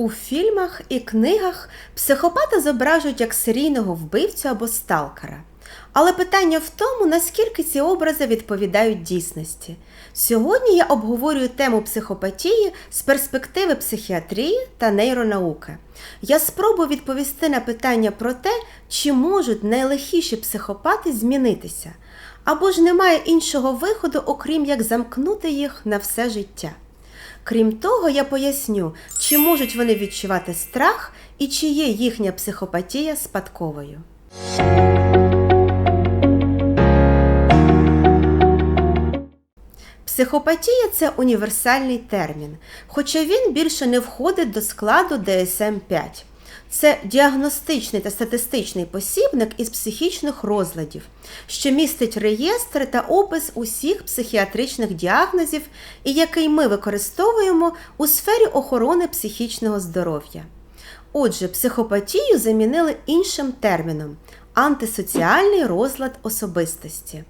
У фільмах і книгах психопата зображують як серійного вбивцю або сталкера. Але питання в тому, наскільки ці образи відповідають дійсності. Сьогодні я обговорюю тему психопатії з перспективи психіатрії та нейронауки. Я спробую відповісти на питання про те, чи можуть найлихіші психопати змінитися, або ж немає іншого виходу, окрім як замкнути їх на все життя. Крім того, я поясню, чи можуть вони відчувати страх і чи є їхня психопатія спадковою. Психопатія це універсальний термін, хоча він більше не входить до складу DSM-5. Це діагностичний та статистичний посібник із психічних розладів, що містить реєстри та опис усіх психіатричних діагнозів і який ми використовуємо у сфері охорони психічного здоров'я. Отже, психопатію замінили іншим терміном антисоціальний розлад особистості.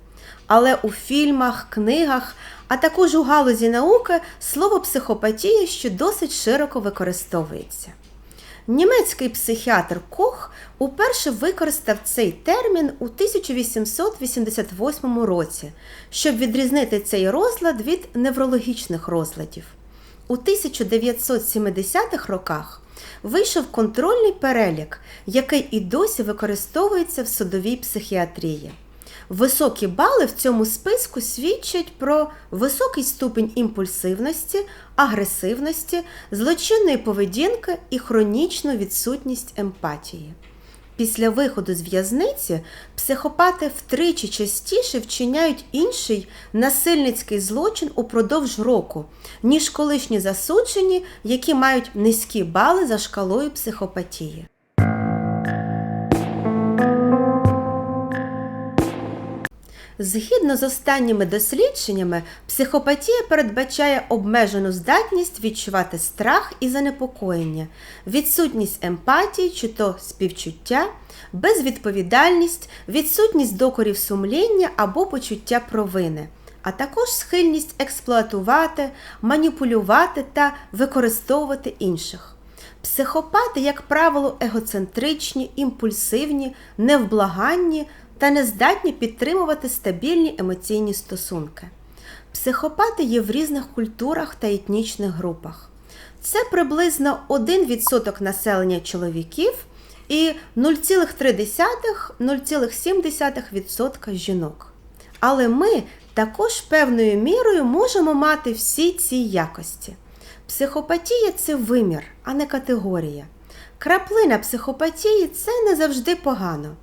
Але у фільмах, книгах, а також у галузі науки слово психопатія ще досить широко використовується. Німецький психіатр Кох уперше використав цей термін у 1888 році, щоб відрізнити цей розлад від неврологічних розладів. У 1970-х роках вийшов контрольний перелік, який і досі використовується в судовій психіатрії. Високі бали в цьому списку свідчать про високий ступінь імпульсивності, агресивності, злочинної поведінки і хронічну відсутність емпатії. Після виходу з в'язниці психопати втричі частіше вчиняють інший насильницький злочин упродовж року, ніж колишні засуджені, які мають низькі бали за шкалою психопатії. Згідно з останніми дослідженнями, психопатія передбачає обмежену здатність відчувати страх і занепокоєння, відсутність емпатії чи то співчуття, безвідповідальність, відсутність докорів сумління або почуття провини, а також схильність експлуатувати, маніпулювати та використовувати інших. Психопати, як правило, егоцентричні, імпульсивні, невблаганні та не здатні підтримувати стабільні емоційні стосунки. Психопати є в різних культурах та етнічних групах. Це приблизно 1% населення чоловіків і 0,3-0,7% жінок. Але ми також певною мірою можемо мати всі ці якості. Психопатія це вимір, а не категорія. Краплина психопатії це не завжди погано.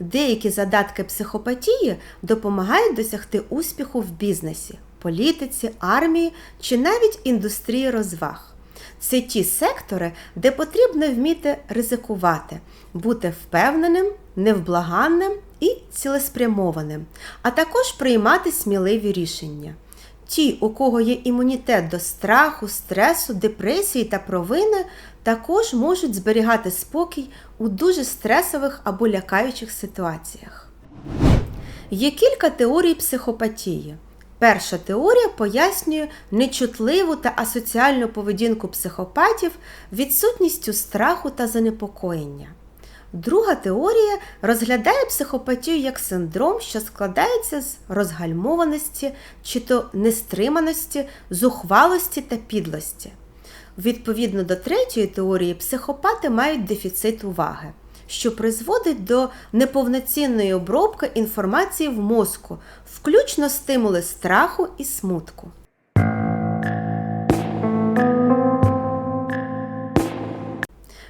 Деякі задатки психопатії допомагають досягти успіху в бізнесі, політиці, армії чи навіть індустрії розваг. Це ті сектори, де потрібно вміти ризикувати, бути впевненим, невблаганним і цілеспрямованим, а також приймати сміливі рішення. Ті, у кого є імунітет до страху, стресу, депресії та провини, також можуть зберігати спокій у дуже стресових або лякаючих ситуаціях. Є кілька теорій психопатії. Перша теорія пояснює нечутливу та асоціальну поведінку психопатів відсутністю страху та занепокоєння. Друга теорія розглядає психопатію як синдром, що складається з розгальмованості, чи то нестриманості, зухвалості та підлості. Відповідно до третьої теорії, психопати мають дефіцит уваги, що призводить до неповноцінної обробки інформації в мозку, включно стимули страху і смутку.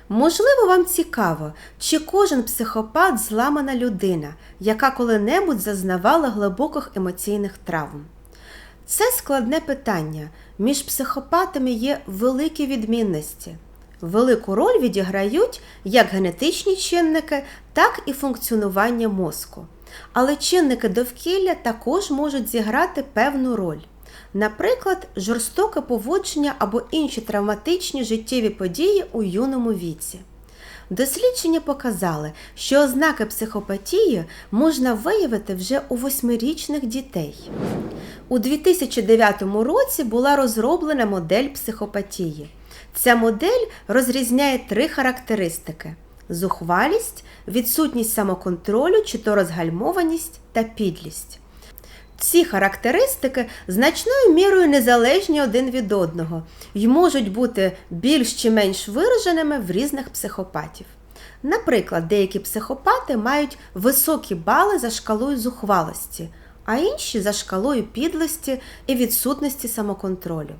Можливо, вам цікаво, чи кожен психопат зламана людина, яка коли-небудь зазнавала глибоких емоційних травм. Це складне питання. Між психопатами є великі відмінності. Велику роль відіграють як генетичні чинники, так і функціонування мозку. Але чинники довкілля також можуть зіграти певну роль. Наприклад, жорстоке поводження або інші травматичні життєві події у юному віці. Дослідження показали, що ознаки психопатії можна виявити вже у восьмирічних дітей. У 2009 році була розроблена модель психопатії. Ця модель розрізняє три характеристики: зухвалість, відсутність самоконтролю чи то розгальмованість та підлість. Ці характеристики значною мірою незалежні один від одного і можуть бути більш чи менш вираженими в різних психопатів. Наприклад, деякі психопати мають високі бали за шкалою зухвалості, а інші за шкалою підлості і відсутності самоконтролю.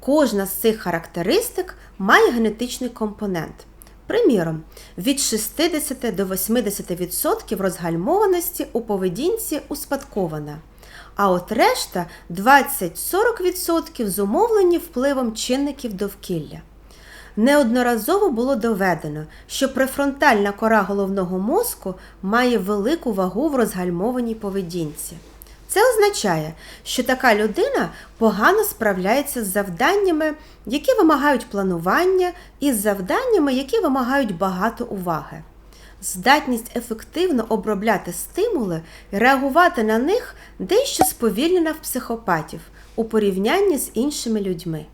Кожна з цих характеристик має генетичний компонент. Приміром, від 60 до 80% розгальмованості у поведінці успадкована, а от решта 20-40% зумовлені впливом чинників довкілля. Неодноразово було доведено, що префронтальна кора головного мозку має велику вагу в розгальмованій поведінці. Це означає, що така людина погано справляється з завданнями, які вимагають планування, і з завданнями, які вимагають багато уваги. Здатність ефективно обробляти стимули і реагувати на них дещо сповільнена в психопатів у порівнянні з іншими людьми.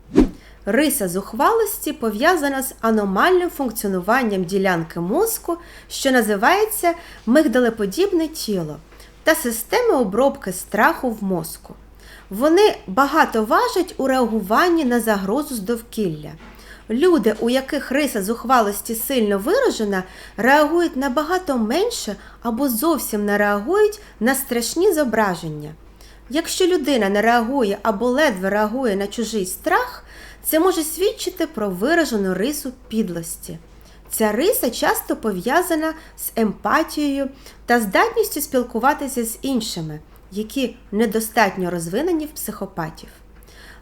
Риса зухвалості пов'язана з аномальним функціонуванням ділянки мозку, що називається мигдалеподібне тіло та системи обробки страху в мозку. Вони багато важать у реагуванні на загрозу з довкілля. Люди, у яких риса зухвалості сильно виражена, реагують набагато менше або зовсім не реагують на страшні зображення. Якщо людина не реагує або ледве реагує на чужий страх, це може свідчити про виражену рису підлості. Ця риса часто пов'язана з емпатією та здатністю спілкуватися з іншими, які недостатньо розвинені в психопатів.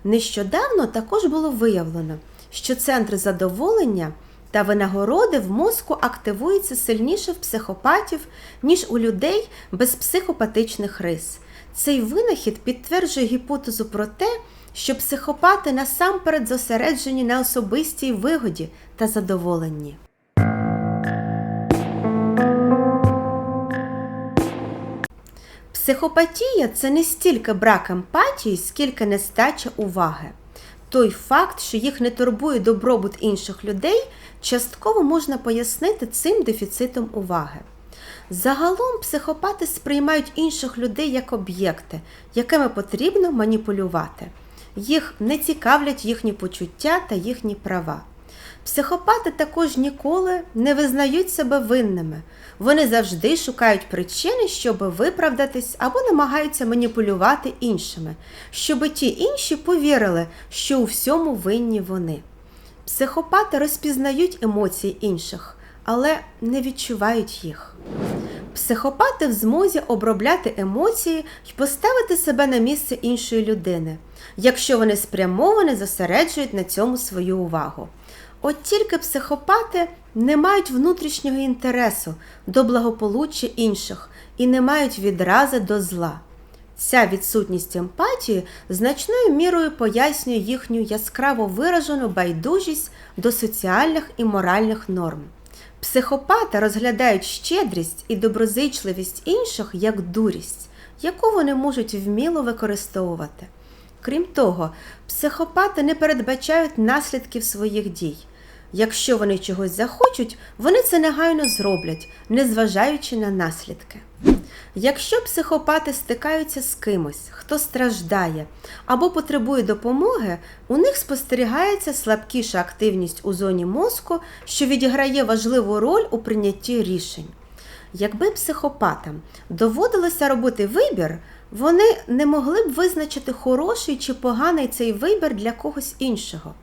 Нещодавно також було виявлено, що центри задоволення та винагороди в мозку активуються сильніше в психопатів, ніж у людей без психопатичних рис. Цей винахід підтверджує гіпотезу про те, що психопати насамперед зосереджені на особистій вигоді та задоволенні. Психопатія це не стільки брак емпатії, скільки нестача уваги. Той факт, що їх не турбує добробут інших людей, частково можна пояснити цим дефіцитом уваги. Загалом психопати сприймають інших людей як об'єкти, якими потрібно маніпулювати. Їх не цікавлять їхні почуття та їхні права. Психопати також ніколи не визнають себе винними. Вони завжди шукають причини, щоб виправдатись або намагаються маніпулювати іншими, щоб ті інші повірили, що у всьому винні вони. Психопати розпізнають емоції інших, але не відчувають їх. Психопати в змозі обробляти емоції і поставити себе на місце іншої людини, якщо вони спрямовано зосереджують на цьому свою увагу. От тільки психопати не мають внутрішнього інтересу до благополуччя інших і не мають відрази до зла. Ця відсутність емпатії значною мірою пояснює їхню яскраво виражену байдужість до соціальних і моральних норм. Психопати розглядають щедрість і доброзичливість інших як дурість, яку вони можуть вміло використовувати. Крім того, психопати не передбачають наслідків своїх дій. Якщо вони чогось захочуть, вони це негайно зроблять, незважаючи на наслідки. Якщо психопати стикаються з кимось, хто страждає або потребує допомоги, у них спостерігається слабкіша активність у зоні мозку, що відіграє важливу роль у прийнятті рішень. Якби психопатам доводилося робити вибір, вони не могли б визначити хороший чи поганий цей вибір для когось іншого.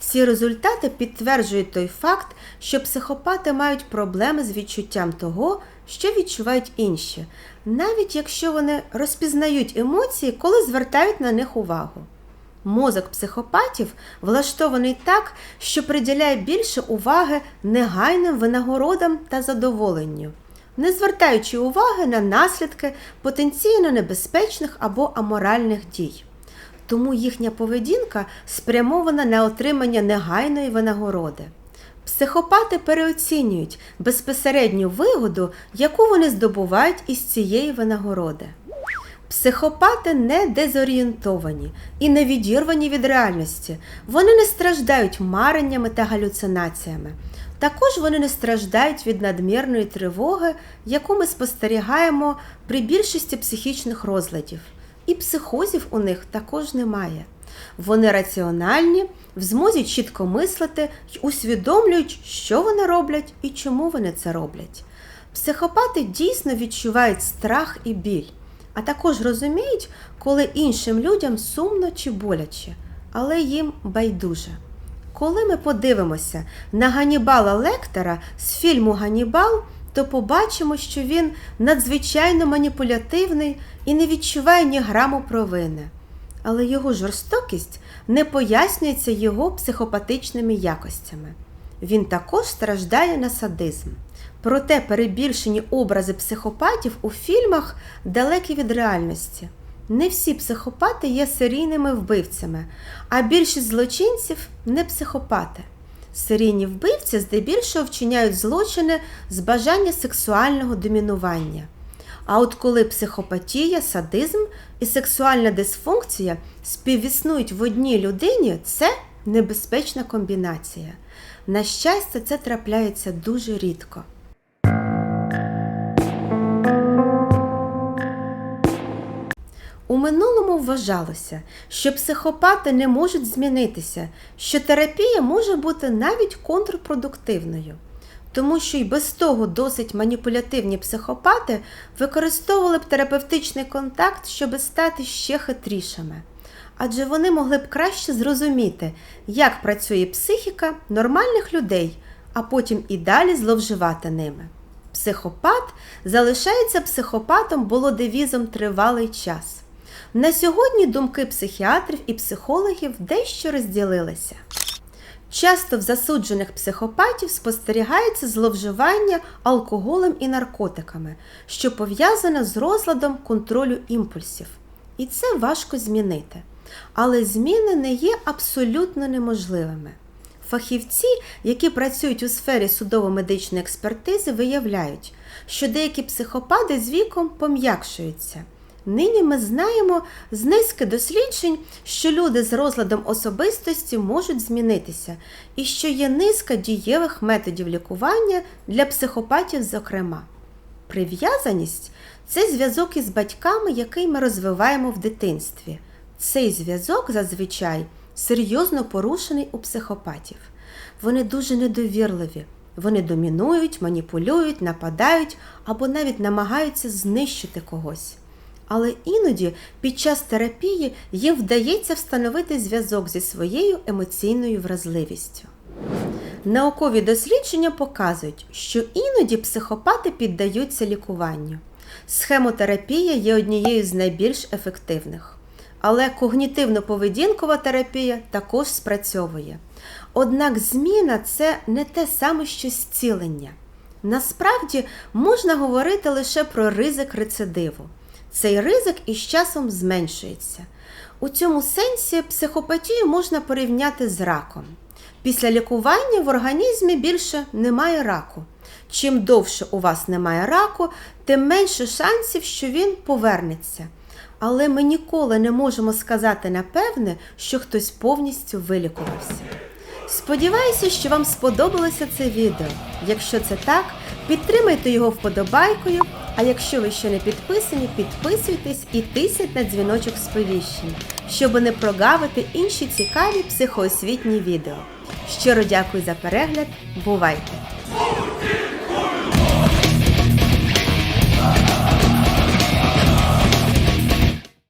Ці результати підтверджують той факт, що психопати мають проблеми з відчуттям того, що відчувають інші, навіть якщо вони розпізнають емоції, коли звертають на них увагу. Мозок психопатів влаштований так, що приділяє більше уваги негайним винагородам та задоволенню, не звертаючи уваги на наслідки потенційно небезпечних або аморальних дій тому їхня поведінка спрямована на отримання негайної винагороди. Психопати переоцінюють безпосередню вигоду, яку вони здобувають із цієї винагороди. Психопати не дезорієнтовані і не відірвані від реальності. Вони не страждають мареннями та галюцинаціями. Також вони не страждають від надмірної тривоги, яку ми спостерігаємо при більшості психічних розладів. І психозів у них також немає. Вони раціональні, в змозі чітко мислити й усвідомлюють, що вони роблять і чому вони це роблять. Психопати дійсно відчувають страх і біль, а також розуміють, коли іншим людям сумно чи боляче, але їм байдуже. Коли ми подивимося на Ганібала Лектора з фільму Ганібал, то побачимо, що він надзвичайно маніпулятивний і не відчуває ні граму провини. Але його жорстокість не пояснюється його психопатичними якостями. Він також страждає на садизм. Проте перебільшені образи психопатів у фільмах далекі від реальності. Не всі психопати є серійними вбивцями, а більшість злочинців не психопати. Серійні вбивці здебільшого вчиняють злочини з бажання сексуального домінування. А от коли психопатія, садизм і сексуальна дисфункція співіснують в одній людині, це небезпечна комбінація. На щастя, це трапляється дуже рідко. У минулому вважалося, що психопати не можуть змінитися, що терапія може бути навіть контрпродуктивною, тому що й без того досить маніпулятивні психопати використовували б терапевтичний контакт, щоб стати ще хитрішими. Адже вони могли б краще зрозуміти, як працює психіка нормальних людей, а потім і далі зловживати ними. Психопат залишається психопатом було девізом тривалий час. На сьогодні думки психіатрів і психологів дещо розділилися. Часто в засуджених психопатів спостерігається зловживання алкоголем і наркотиками, що пов'язане з розладом контролю імпульсів. І це важко змінити. Але зміни не є абсолютно неможливими. Фахівці, які працюють у сфері судово-медичної експертизи, виявляють, що деякі психопати з віком пом'якшуються. Нині ми знаємо з низки досліджень, що люди з розладом особистості можуть змінитися, і що є низка дієвих методів лікування для психопатів, зокрема. Прив'язаність це зв'язок із батьками, який ми розвиваємо в дитинстві. Цей зв'язок зазвичай серйозно порушений у психопатів. Вони дуже недовірливі, вони домінують, маніпулюють, нападають або навіть намагаються знищити когось. Але іноді під час терапії їм вдається встановити зв'язок зі своєю емоційною вразливістю. Наукові дослідження показують, що іноді психопати піддаються лікуванню. Схемотерапія є однією з найбільш ефективних. Але когнітивно-поведінкова терапія також спрацьовує. Однак зміна це не те саме, що зцілення. Насправді можна говорити лише про ризик рецидиву. Цей ризик із часом зменшується. У цьому сенсі психопатію можна порівняти з раком. Після лікування в організмі більше немає раку. Чим довше у вас немає раку, тим менше шансів, що він повернеться. Але ми ніколи не можемо сказати напевне, що хтось повністю вилікувався. Сподіваюся, що вам сподобалося це відео. Якщо це так, підтримайте його вподобайкою. А якщо ви ще не підписані, підписуйтесь і тисніть на дзвіночок сповіщень, щоб не прогавити інші цікаві психоосвітні відео. Щиро дякую за перегляд. Бувайте!